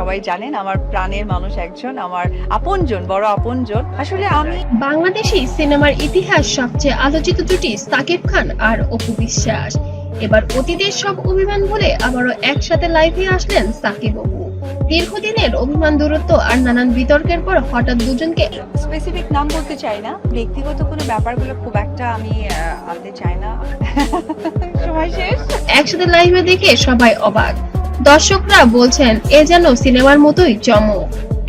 সবাই জানেন আমার প্রাণের মানুষ একজন আমার আপনজন বড় আপনজন। আসলে আমি বাংলাদেশি সিনেমার ইতিহাস সবচেয়ে আলোচিত জুটি সাকিব খান আর অপু বিশ্বাস। এবার অতীতের সব অভিমান ভুলে আবারও একসাথে লাইভে আসলেন সাকিব অপু। দীর্ঘদিনের অভিমান দূরত্ব আর নানান বিতর্কের পর হঠাৎ দুজনকে স্পেসিফিক নাম বলতে চাই না ব্যক্তিগত কোনো ব্যাপারগুলো খুব একটা আমি আনতে চাই না। সময় শেষ। একসাথে লাইভে দেখে সবাই অবাক। দর্শকরা বলছেন এ যেন সিনেমার মতোই চমক।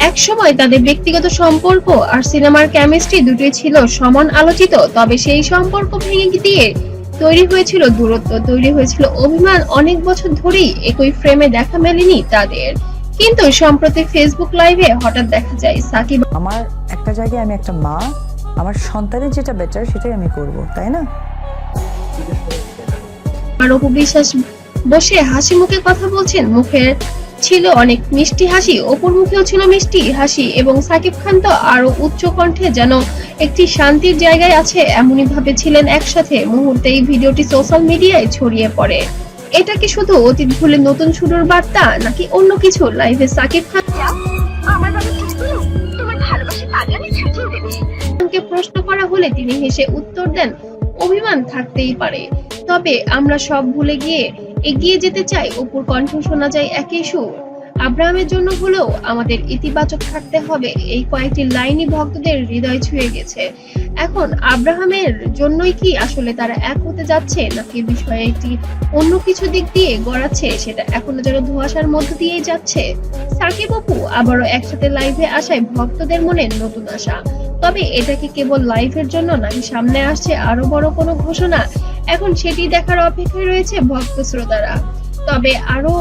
এক সময় তাদের ব্যক্তিগত সম্পর্ক আর সিনেমার কেমিস্ট্রি দুটোই ছিল সমান আলোচিত তবে সেই সম্পর্ক ভেঙে দিয়ে তৈরি হয়েছিল দূরত্ব তৈরি হয়েছিল অভিমান অনেক বছর ধরেই একই ফ্রেমে দেখা মেলেনি তাদের। কিন্তু সম্প্রতি ফেসবুক লাইভে হঠাৎ দেখা যায় সাকিব আমার একটা জায়গায় আমি একটা মা আমার সন্তানের যেটা বেটার সেটাই আমি করব তাই না? আর অপু বিশ্বাস বসে হাসি মুখে কথা বলছেন। মুখে ছিল অনেক মিষ্টি হাসি অপুর মুখেও ছিল মিষ্টি হাসি এবং সাকিব খান তো আরও উচ্চ কণ্ঠে যেন একটি শান্তির জায়গায় আছে এমনই ভাবে ছিলেন একসাথে। মুহূর্তে এই ভিডিওটি সোশ্যাল মিডিয়ায় ছড়িয়ে পড়ে। এটা কি শুধু অতীত ভুলে নতুন শুরুর বার্তা নাকি অন্য কিছু? লাইভে সাকিব খান প্রশ্ন করা হলে তিনি হেসে উত্তর দেন অভিমান থাকতেই পারে। তবে আমরা সব ভুলে গিয়ে এগিয়ে যেতে চাই অপুর কণ্ঠ শোনা যায় একই সুর। আব্রাহামের জন্য হলেও আমাদের ইতিবাচক থাকতে হবে। এই কয়েকটি লাইনই ভক্তদের হৃদয় ছুঁয়ে গেছে। এখন আব্রাহামের জন্যই কি আসলে তারা এক হতে যাচ্ছে, নাকি বিষয়ে একটি অন্য কিছু দিক দিয়ে গড়াচ্ছে, সেটা এখনও যেন ধোঁয়াশার মধ্য দিয়েই যাচ্ছে? সাকিব অপু আবারও একসাথে লাইভে আসায় ভক্তদের মনে নতুন আশা। তবে এটা কি কেবল লাইভের জন্য, নাকি সামনে আসছে আরও বড় কোনো ঘোষণা? এখন সেটি দেখার অপেক্ষায় রয়েছে ভক্ত শ্রোতারা। তবে আরও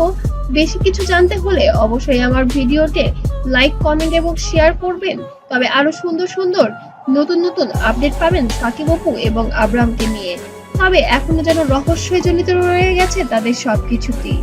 বেশি কিছু জানতে হলে অবশ্যই আমার ভিডিওতে লাইক কমেন্ট এবং শেয়ার করবেন। তবে আরও সুন্দর সুন্দর নতুন নতুন আপডেট পাবেন সাকিব অপু এবং আব্রামকে নিয়ে। তবে এখনও যেন রহস্যজনিত রয়ে গেছে তাদের সবকিছুতেই।